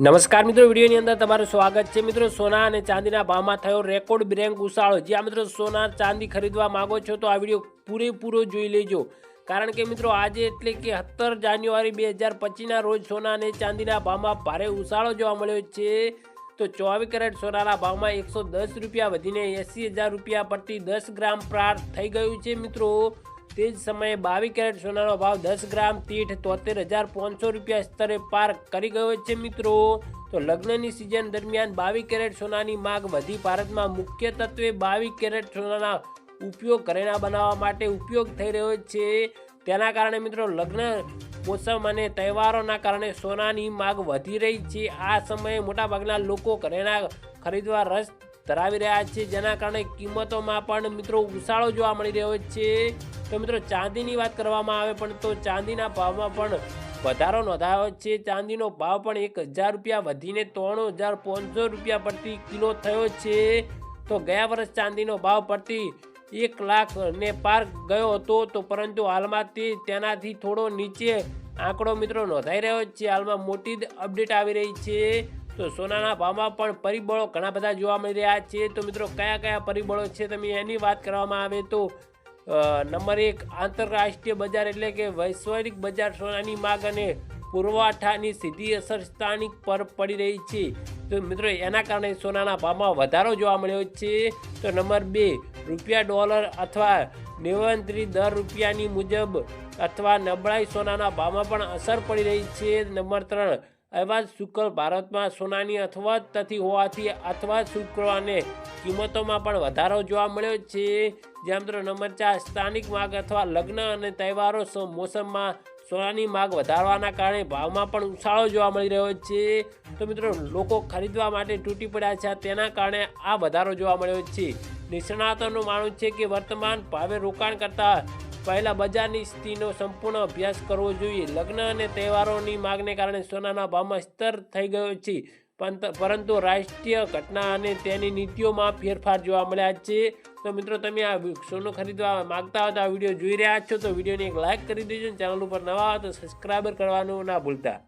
નમસ્કાર મિત્રો, વિડીયોની અંદર તમારું સ્વાગત છે. મિત્રો, સોના અને ચાંદીના ભાવમાં થયો રેકોર્ડ બ્રેન્ક ઉછાળો. જ્યાં મિત્રો સોના, ચાંદી ખરીદવા માંગો છો તો આ વીડિયો પૂરેપૂરો જોઈ લેજો. કારણ કે મિત્રો, આજે એટલે કે સત્તર જાન્યુઆરી બે હજાર પચીસના રોજ સોના અને ચાંદીના ભાવમાં ભારે ઉછાળો જોવા મળ્યો છે. તો ચોવીસ કેરેટ સોનાના ભાવમાં એકસો દસ રૂપિયા વધીને એંસી હજાર રૂપિયા પ્રતિ દસ ગ્રામ પ્રાર થઈ ગયું છે મિત્રો. તે જ સમયે બાવીસ કેરેટ સોનાનો ભાવ દસ ગ્રામ તીઠ તોતેર હજાર પાંચસો રૂપિયા સ્તરે પાર કરી ગયો છે મિત્રો. તો લગ્નની સિઝન દરમિયાન બાવીસ કેરેટ સોનાની માંગ વધી ભારતમાં મુખ્ય તત્વે બાવીસ કેરેટ સોનાના ઉપયોગ ઘરેણા બનાવવા માટે ઉપયોગ થઈ રહ્યો છે. તેના કારણે મિત્રો લગ્ન મોસમ અને તહેવારોના કારણે સોનાની માંગ વધી રહી છે. આ સમયે મોટાભાગના લોકો ઘરેણા ખરીદવા રસ ધરાવી રહ્યા છે. જેના કારણે કિંમતોમાં પણ મિત્રો ઉછાળો જોવા મળી રહ્યો છે. તો મિત્રો ચાંદીની વાત કરવામાં આવે પણ તો ચાંદીના ભાવમાં પણ વધારો નોંધાયો છે. ચાંદીનો ભાવ પણ એક હજાર રૂપિયા વધીને ત્રણ હજાર પાંચસો રૂપિયા પ્રતિ કિલો થયો છે. તો ગયા વર્ષ ચાંદીનો ભાવ પ્રતિ એક લાખ ને પાર ગયો હતો. તો પરંતુ હાલમાં તે તેનાથી થોડો નીચે આંકડો મિત્રો નોંધાઈ રહ્યો છે. હાલમાં મોટી અપડેટ આવી રહી છે. તો સોનાના ભાવમાં પણ પરિબળો ઘણા બધા જોવા મળી રહ્યા છે. તો મિત્રો, કયા કયા પરિબળો છે તમે એની વાત કરવામાં આવે તો નંબર એક, આંતરરાષ્ટ્રીય બજાર એટલે કે વૈશ્વિક બજાર સોનાની માગ અને પુરવઠાની સીધી અસર સ્થાનિક પર પડી રહી છે. તો મિત્રો, એના કારણે સોનાના ભાવમાં વધારો જોવા મળ્યો છે. તો નંબર બે, રૂપિયા ડોલર અથવા નિયંત્રિત દર રૂપિયાની મુજબ અથવા નબળાઈ સોનાના ભાવમાં પણ અસર પડી રહી છે. નંબર ત્રણ એવા શુક્ર ભારતમાં સોનાની અથવા નથી હોવાથી અથવા શુક્ર અને કિંમતોમાં પણ વધારો જોવા મળ્યો છે. જ્યાં મિત્રો નંબર ચાર સ્થાનિક માગ અથવા લગ્ન અને તહેવારો મોસમમાં સોનાની માગ વધારવાના કારણે ભાવમાં પણ ઉછાળો જોવા મળી રહ્યો છે. તો મિત્રો, લોકો ખરીદવા માટે તૂટી પડ્યા છે. તેના કારણે આ વધારો જોવા મળ્યો છે. નિષ્ણાતોનું માનવું છે કે વર્તમાન ભાવે રોકાણ કરતા પહેલા બજારની સ્થિતિનો સંપૂર્ણ અભ્યાસ કરવો જોઈએ. લગ્ન અને તહેવારોની માગને કારણે સોનાના ભાવમાં સ્તર થઈ ગયો છે. પરંતુ રાષ્ટ્રીય ઘટના અને તેની નીતિઓમાં ફેરફાર જોવા મળ્યા છે. તો મિત્રો, તમે આ સોનું ખરીદવા માગતા હો તો આ વીડિયો જોઈ રહ્યા છો તો વિડીયોને એક લાઇક કરી દેજો ચેનલ ઉપર નવા હો તો સબસ્ક્રાઈબર કરવાનું ના ભૂલતા.